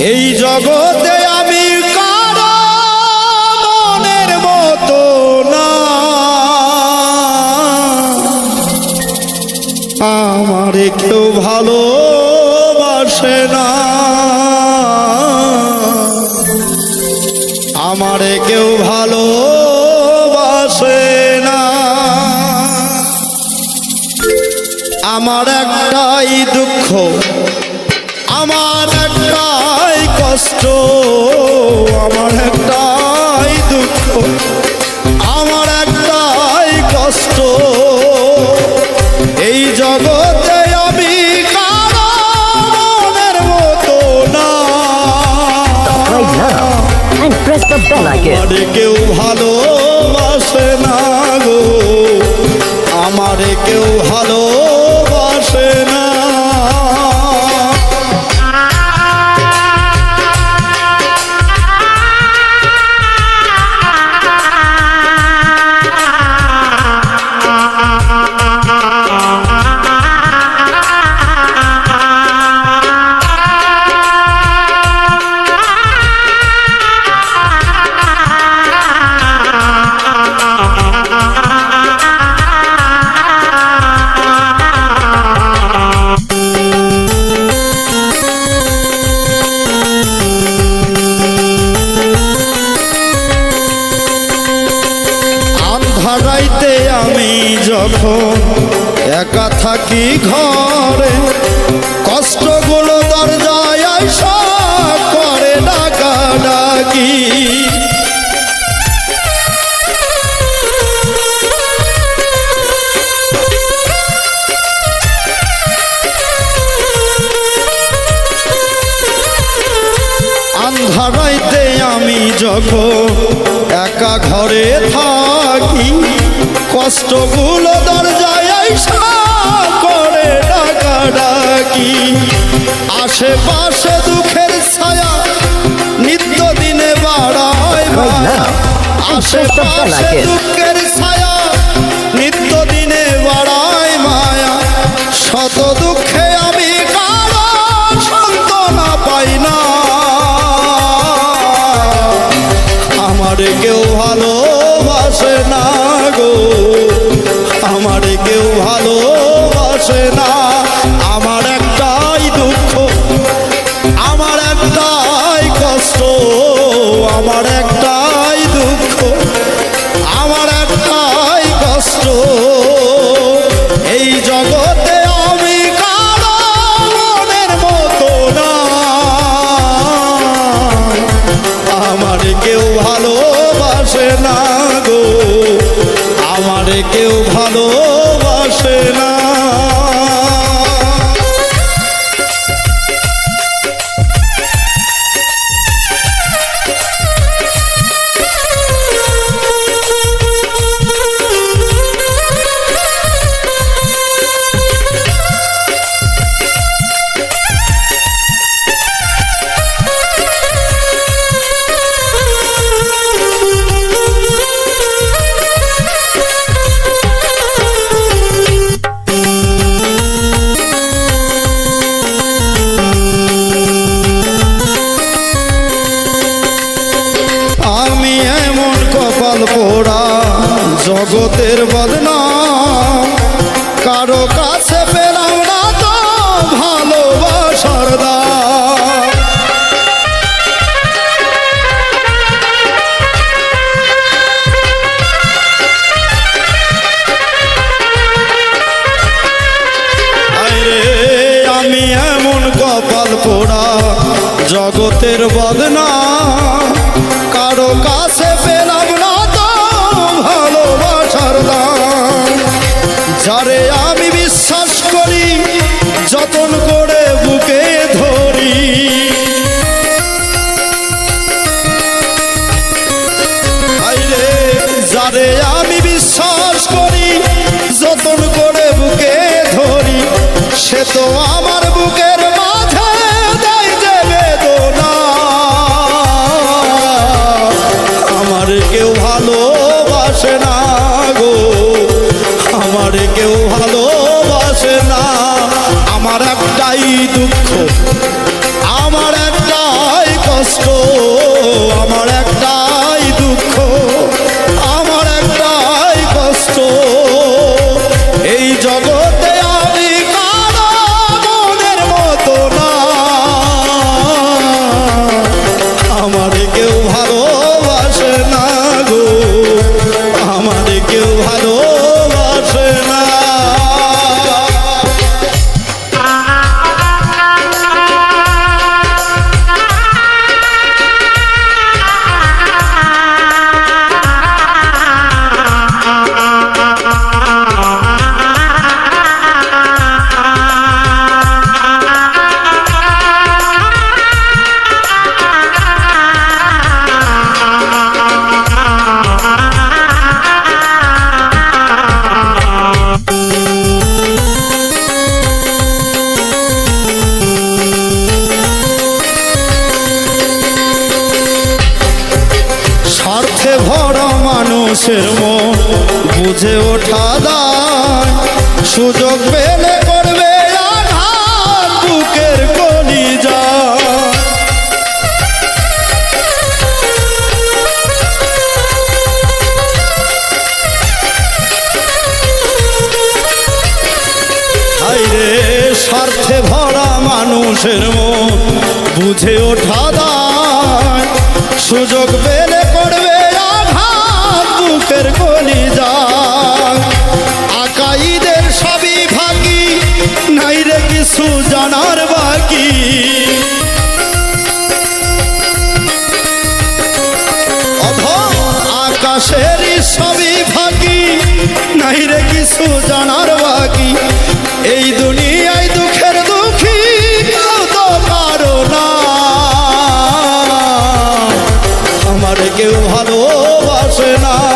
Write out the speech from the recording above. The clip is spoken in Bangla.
এই জগতে আমি কারও মনের মতো না। আমার কেউ ভালোবাসে না। আমারে কেউ ভালোবাসে না। আমার একটাই দুঃখ, আমার একটাই কষ্ট আমার একটাই দুঃখ আমার একটাই কষ্ট। এই জগৎ আমি ভালো মতো না। কেউ now একা থাকি ঘরে, কষ্টগুলো দরজায় করে ডাকা ডাকি আন্ধারাইতে আমি যখন একা ঘরে থাকি, কষ্টগুলো দরজায় আইসা করে ডাকা ডাকি আশেপাশে দুঃখের ছায়া নিত্য দিনে বাড়ায় মায়া। আশেপাশে দুঃখের ছায়া নিত্য দিনে বাড়ায় মায়া শত এই কপাল পোড়া জগতের বদনা। কারও কাছে পেলাম না তো ভালোবাসার দাম যারে মানুষের মন বুঝে ওঠা দায় সুযোগ পেলে করবে আঘাত বুকের কলি যা স্বার্থে ভরা মানুষের মন বুঝে ওঠা দায় সুযোগ পেলে আকাশের সবই ভাগি, নাই রে কিছু জানার বাকি। এই দুনিয়ায় দুঃখের দুঃখী কেউ তো পারো না। আমার কেউ ভালোবাসে না।